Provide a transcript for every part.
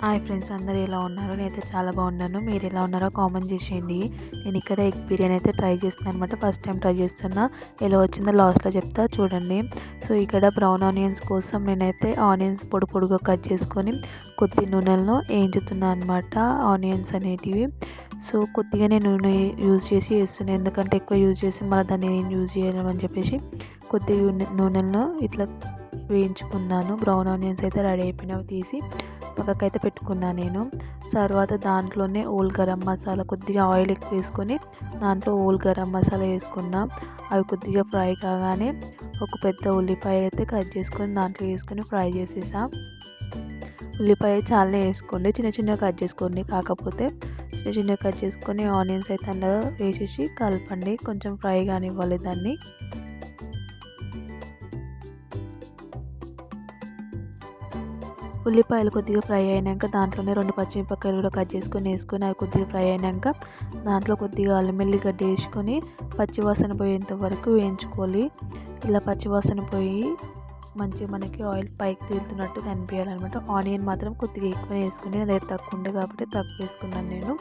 Hi friends అందరూ ఎలా ఉన్నారు? నేనైతే చాలా బాగున్నాను. మీరు ఎలా ఉన్నారో కామెంట్ చేసేయండి. నేను ఇక్కడ ఎగ్ బిర్యానీ అయితే ట్రై చేస్తున్నాను అనమాట ఫస్ట్ టైం ట్రై చేస్తున్నా. ఎలా వచ్చిందో లాస్ట్లో చెప్తా చూడండి. సో ఇక్కడ బ్రౌన్ ఆనియన్స్ కోసం నేనైతే ఆనియన్స్ పొడి పొడిగా కట్ చేసుకొని కొద్ది నూనెలను వేయించుతున్నాను అనమాట ఆనియన్స్ అనేటివి. సో కొద్దిగానే నూనె యూజ్ చేసి వేస్తున్నాను ఎందుకంటే ఎక్కువ యూజ్ చేసి మళ్ళీ దాన్ని ఏం యూజ్ చేయలేమని చెప్పేసి కొద్ది నూనెలను ఇట్లా వేయించుకున్నాను. బ్రౌన్ ఆనియన్స్ అయితే రెడీ అయిపోయినవి తీసి. పక్కకైతే పెట్టుకున్నాను నేను. తర్వాత దాంట్లోనే ఓల్ గరం మసాలా కొద్దిగా ఆయిల్ ఎక్కువ వేసుకొని దాంట్లో ఓల్ గరం మసాలా వేసుకున్నా. అవి కొద్దిగా ఫ్రై కాగానే ఒక పెద్ద ఉల్లిపాయ అయితే కట్ చేసుకొని దాంట్లో వేసుకొని ఫ్రై చేసేసా. ఉల్లిపాయ చాలా వేసుకోండి. చిన్న చిన్నగా కట్ చేసుకోండి. కాకపోతే చిన్న చిన్నగా కట్ చేసుకొని ఆనియన్స్ అయితే అందులో వేసేసి కలపండి. కొంచెం ఫ్రై కానివ్వాలి దాన్ని. ఉల్లిపాయలు కొద్దిగా ఫ్రై అయినాక దాంట్లోనే రెండు పచ్చిమిరపకాయలు కూడా కట్ చేసుకొని వేసుకొని అవి కొద్దిగా ఫ్రై అయినాక దాంట్లో కొద్దిగా అల్లం గడ్డ వేసుకొని పచ్చివాసన పోయేంత వరకు వేయించుకోవాలి. ఇలా పచ్చివాసన పోయి మంచిగా మనకి ఆయిల్ పైకి తీరుతున్నట్టు కనిపించాలన్నమాట. ఆనియన్ మాత్రం కొద్దిగా ఎక్కువ వేసుకుని అదే తక్కువ ఉండే కాబట్టి తక్కువ వేసుకున్నాను నేను.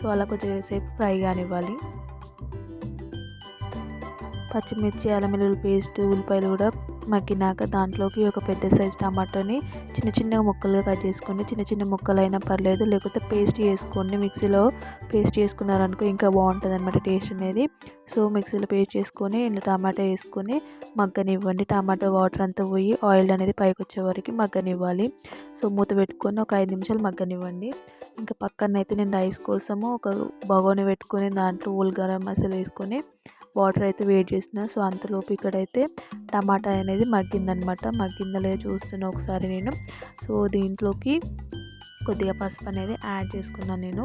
సో అలా కొద్దిగా సేపు ఫ్రై కానివ్వాలి. పచ్చిమిర్చి అల్లం వెల్లుల్లి పేస్ట్ ఉల్లిపాయలు కూడా మగ్గినాక దాంట్లోకి ఒక పెద్ద సైజ్ టమాటోని చిన్న చిన్న ముక్కలుగా కట్ చేసుకోండి చిన్న చిన్న ముక్కలు అయినా పర్లేదు లేకపోతే పేస్ట్ చేసుకోండి. మిక్సీలో పేస్ట్ చేసుకున్నారనుకో ఇంకా బాగుంటుంది అనమాట టేస్ట్ అనేది. సో మిక్సీలో పేస్ట్ చేసుకొని ఇంట్లో టమాటా వేసుకొని మగ్గనివ్వండి. టమాటో వాటర్ అంతా పోయి ఆయిల్ అనేది పైకి వచ్చే వరకు మగ్గనివ్వాలి. సో మూత పెట్టుకొని ఒక ఐదు నిమిషాలు మగ్గనివ్వండి. ఇంకా పక్కన అయితే నేను రైస్ కోసము ఒక బగోని పెట్టుకొని దాంట్లో ఉల్ గరం మసాలా వేసుకొని వాటర్ అయితే వేడి చేసిన సో అంతలోపు ఇక్కడైతే టమాటా అనేది మగ్గిందనమాట మగ్గిందా లేదా చూస్తున్నా ఒకసారి నేను. సో దీంట్లోకి కొద్దిగా పసుపు అనేది యాడ్ చేసుకున్నాను నేను.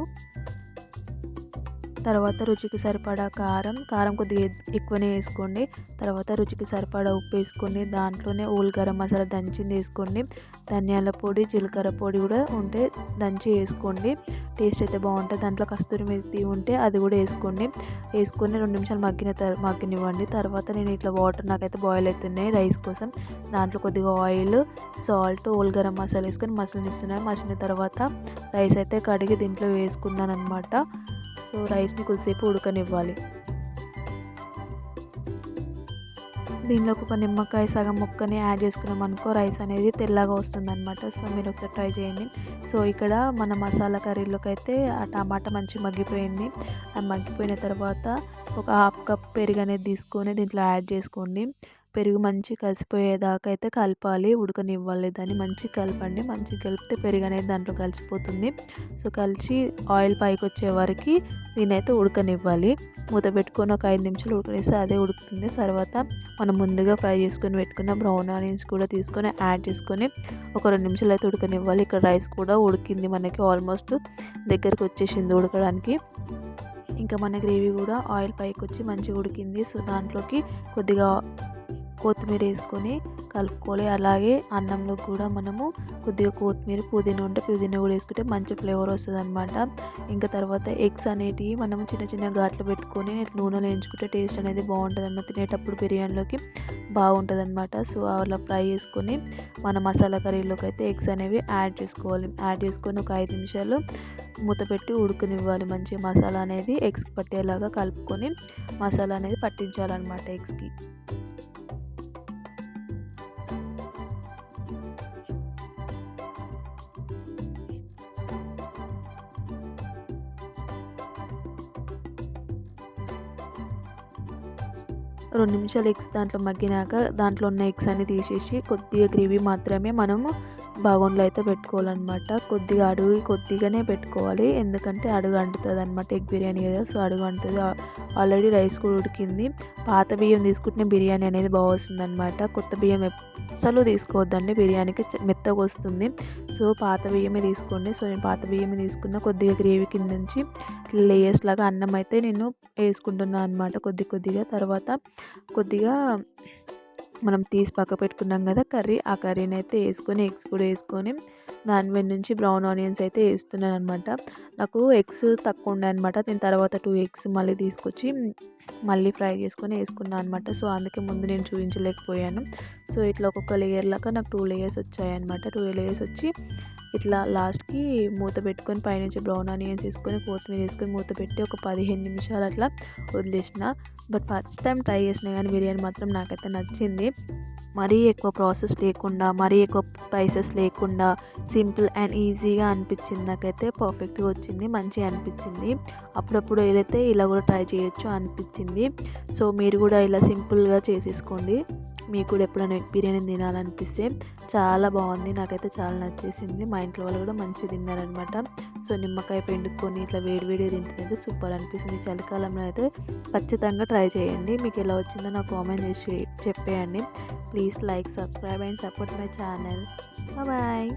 తర్వాత రుచికి సరిపడా కారం కారం కొద్దిగా ఎక్కువనే వేసుకోండి. తర్వాత రుచికి సరిపడా ఉప్పు వేసుకోండి. దాంట్లోనే ఓల్ గరం మసాలా దంచింది వేసుకోండి. ధనియాల పొడి జీలకర్ర పొడి కూడా ఉంటే దంచి వేసుకోండి. టేస్ట్ అయితే బాగుంటుంది. దాంట్లో కస్తూరి మెత్తి ఉంటే అది కూడా వేసుకోండి. వేసుకొని రెండు నిమిషాలు మగ్గిన తర్ మగ్గినివ్వండి. తర్వాత నేను ఇట్లా వాటర్ నాకైతే బాయిల్ అవుతున్నాయి రైస్ కోసం. దాంట్లో కొద్దిగా oil salt whole garam masala వేసుకొని మసలనిస్తున్నాయి మసిన తర్వాత రైస్ అయితే కడిగి దీంట్లో వేసుకున్నాను అనమాట సో రైస్ని కొద్దిసేపు ఉడకనివ్వాలి. దీనిలో ఒక నిమ్మకాయ సగం ముక్కని యాడ్ చేసుకున్నాం అనుకో రైస్ అనేది తెల్లగా వస్తుంది అనమాట సో మీరు ఒకసారి ట్రై చేయండి. సో ఇక్కడ మన మసాలా కర్రీలోకి అయితే ఆ టమాటా మంచి మగ్గిపోయింది. అది మగ్గిపోయిన తర్వాత ఒక హాఫ్ కప్ పెరుగు అనేది తీసుకొని దీంట్లో యాడ్ చేసుకోండి. పెరుగు మంచి కలిసిపోయేదాకా అయితే కలపాలి ఉడకనివ్వాలి. దాన్ని మంచి కలపండి. మంచి కలిపితే పెరుగు అనేది దాంట్లో కలిసిపోతుంది. సో కలిసి ఆయిల్ పైకి వచ్చే వరకు దీనైతే ఉడకనివ్వాలి. మూత పెట్టుకొని ఒక ఐదు నిమిషాలు ఉడకనిస్తే అదే ఉడుకుతుంది. తర్వాత మనం ముందుగా ఫ్రై చేసుకొని పెట్టుకున్న బ్రౌన్ ఆనియన్స్ కూడా తీసుకొని యాడ్ చేసుకొని ఒక రెండు నిమిషాలు అయితే ఉడకనివ్వాలి. ఇక్కడ రైస్ కూడా ఉడికింది మనకి ఆల్మోస్ట్. దగ్గరికి వచ్చేసింది ఉడకడానికి. ఇంకా మన గ్రేవీ కూడా ఆయిల్ పైకి వచ్చి మంచిగా ఉడికింది. సో దాంట్లోకి కొద్దిగా కొత్తిమీర వేసుకొని కలుపుకోవాలి. అలాగే అన్నంలో కూడా మనము కొద్దిగా కొత్తిమీర పుదీనా ఉంటే పుదీనా కూడా వేసుకుంటే మంచి ఫ్లేవర్ వస్తుంది అనమాట ఇంకా తర్వాత ఎగ్స్ అనేటివి మనము చిన్న చిన్న ఘాట్లు పెట్టుకొని నూనెలో వేయించుకుంటే టేస్ట్ అనేది బాగుంటుంది అనమాట తినేటప్పుడు బిర్యానీలోకి బాగుంటుంది అనమాట సో అలా ఫ్రై చేసుకొని మన మసాలా కర్రీలోకి అయితే ఎగ్స్ అనేవి యాడ్ చేసుకోవాలి. యాడ్ చేసుకొని ఒక ఐదు నిమిషాలు మూత పెట్టి ఉడుకునివ్వాలి. మంచి మసాలా అనేది ఎగ్స్కి పట్టేలాగా కలుపుకొని మసాలా అనేది పట్టించాలన్నమాట ఎగ్స్కి. రెండు నిమిషాలు ఎగ్స్ దాంట్లో మగ్గినాక దాంట్లో ఉన్న ఎగ్స్ అన్ని తీసేసి కొద్దిగా గ్రేవీ మాత్రమే మనము బాగుండలో అయితే పెట్టుకోవాలన్నమాట. కొద్దిగా అడుగు కొద్దిగానే పెట్టుకోవాలి. ఎందుకంటే అడుగు అంటుతుంది అనమాట ఎగ్ బిర్యానీ కదా సో అడుగు అంటుంది ఆల్రెడీ రైస్ కూడా ఉడికింది. పాత బియ్యం తీసుకుంటే బిర్యానీ అనేది బాగుంటుంది అనమాట కొత్త బియ్యం అసలు తీసుకోవద్దండి. బిర్యానీకి మెత్తగా వస్తుంది సో పాత బియ్యమే తీసుకోండి. సో నేను పాత బియ్యమే తీసుకున్న కొద్దిగా గ్రేవీ కింద నుంచి లేయర్స్ లాగా అన్నం అయితే నేను వేసుకుంటున్నాను అనమాట కొద్ది కొద్దిగా. తర్వాత కొద్దిగా మనం తీసి పక్క పెట్టుకున్నాం కదా కర్రీ ఆ కర్రీని అయితే వేసుకొని ఎగ్స్ కూడా వేసుకొని దాని మీద నుంచి బ్రౌన్ ఆనియన్స్ అయితే వేస్తున్నాను అనమాట నాకు ఎగ్స్ తక్కువ ఉండే అనమాట నేను తర్వాత టూ ఎగ్స్ మళ్ళీ తీసుకొచ్చి మళ్ళీ ఫ్రై చేసుకొని వేసుకున్నాను అనమాట సో అందుకే ముందు నేను చూపించలేకపోయాను. సో ఇట్లా ఒక్కొక్క లేయర్ లాగా నాకు టూ లేయర్స్ వచ్చాయన్నమాట. టూ లేయర్స్ వచ్చి ఇట్లా లాస్ట్కి మూత పెట్టుకొని పైనుంచి బ్రౌన్ ఆనియన్స్ వేసుకొని కొత్తిమీర వేసుకొని మూత పెట్టి ఒక పదిహేను నిమిషాలు అట్లా వదిలేసిన. బట్ ఫస్ట్ టైం ట్రై చేసిన కానీ బిర్యానీ మాత్రం నాకైతే నచ్చింది. మరీ ఎక్కువ ప్రాసెస్ లేకుండా మరీ ఎక్కువ స్పైసెస్ లేకుండా సింపుల్ అండ్ ఈజీగా అనిపించింది. నాకైతే పర్ఫెక్ట్గా వచ్చింది మంచిగా అనిపించింది. అప్పుడప్పుడు ఏదైతే ఇలా కూడా ట్రై చేయొచ్చు అనిపించింది. సో మీరు కూడా ఇలా సింపుల్గా చేసేసుకోండి. మీకు కూడా ఎప్పుడైనా బిర్యానీ తినాలనిపిస్తే చాలా బాగుంది. నాకైతే చాలా నచ్చేసింది. మా ఇంట్లో వాళ్ళు కూడా మంచిగా తిన్నారనమాట సో నిమ్మకాయ పిండుకొని ఇట్లా వేడివేడి తింటుంది సూపర్ అనిపిస్తుంది. చలికాలంలో అయితే ఖచ్చితంగా ట్రై చేయండి. మీకు ఎలా వచ్చిందో నాకు కామెంట్ చేసి చెప్పేయండి. Please like subscribe and support my channel. Bye.